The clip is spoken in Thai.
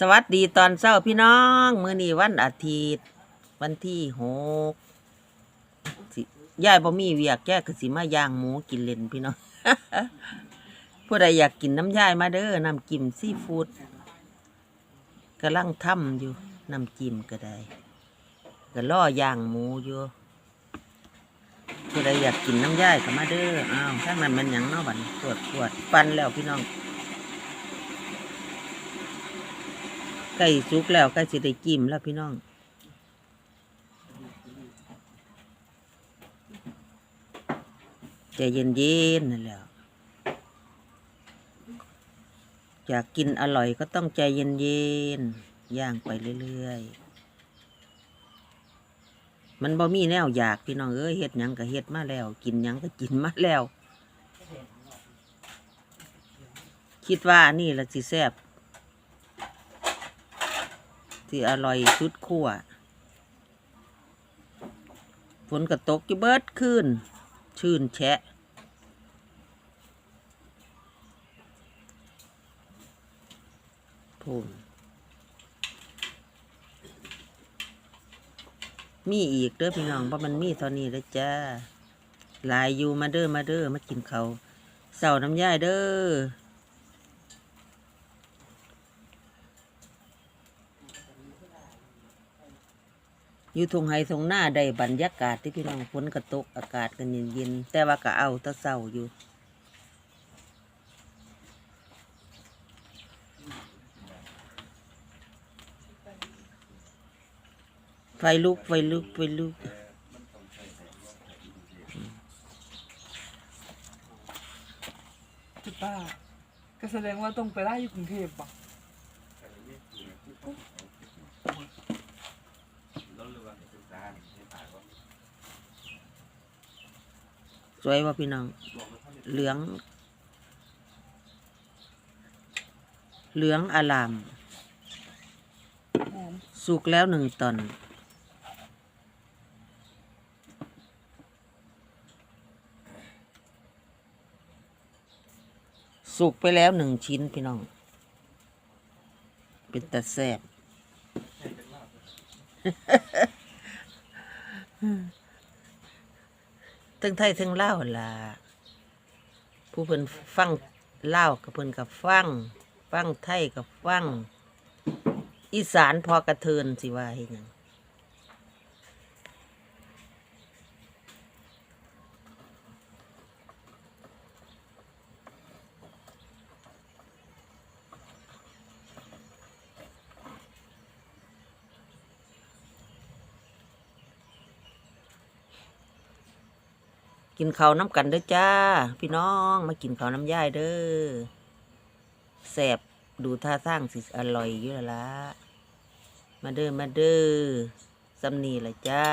สวัสดีตอนเช้าพี่น้อง มื้อนี้วันอาทิตย์ วันที่หกสิยายบ่มีเวียกแก้ก็สิมาย่างหมูกินเล่นพี่น้อง ผู้ใดอยากกินน้ำยายมาเด้อน้ำจิ้มซีฟู้ดกำลังทำอยู่น้ำจิ้มก็ได้ก็ล่อย่างหมูอยู่ผู้ใดอยากกินน้ำยายก็มาเด้ออ้าวทางนั้นมันหยังเนาะบัดนี้ปวดปวดปันแล้วพี่น้อง ใกล้สุกแล้วใกล้สิได้จิ้มแล้วพี่น้องใจเย็นๆนั่นแหละอยากกินอร่อยก็ต้องใจเย็นๆย่างไปเรื่อยๆ มันบ่มีแนวอยากพี่น้องเอ้ยเฮ็ดหยังก็เฮ็ดมาแล้ว กินหยังก็กินมาแล้ว คิดว่านี่ละสิแซ่บ ที่อร่อยชุดขั้วฝนก็ตกอยู่เบิดขึ้น ชื่นแชะพูนมีอีกเด้อพี่น้องเพราะมันมีเท่านี้แล้วจ้าหลายอยู่มาเด้อมาเด้อมากินเขาเสาน้ำย่ายเด้อ อยู่ทงไฮทงหน้าได้บรรยากาศที่พี่น้องฝนกระตกอากาศกันเย็นๆแต่ว่าก็เอาแตะเศร้าอยู่ไฟลุกไฟลุกไฟลุกจุดป้าก็แสดงว่าต้องไปไล่อยู่กรุงเทพป่ะ สวยว่าพี่น้อง เหลือง เหลืองอลาม สุกแล้วหนึ่งตอนสุกไปแล้วหนึ่งชิ้นพี่น้อง เป็นตะแซบ ทั้งไทยทั้งลาวล่ะ ผู้เพิ่นฟังเลาวกับเพิ่นกับฟัง ฟังไทยกับฟัง อีสานพอกระเทินสิว่าเห็นยัง กินข้าวน้ำกันเด้อจ้า พี่น้องมากินข้าวน้ำย่ายเด้อแสบดูท่าสร้างสิอร่อยอยู่แล้วละมาเด้อมาเด้อสำนีละจ้า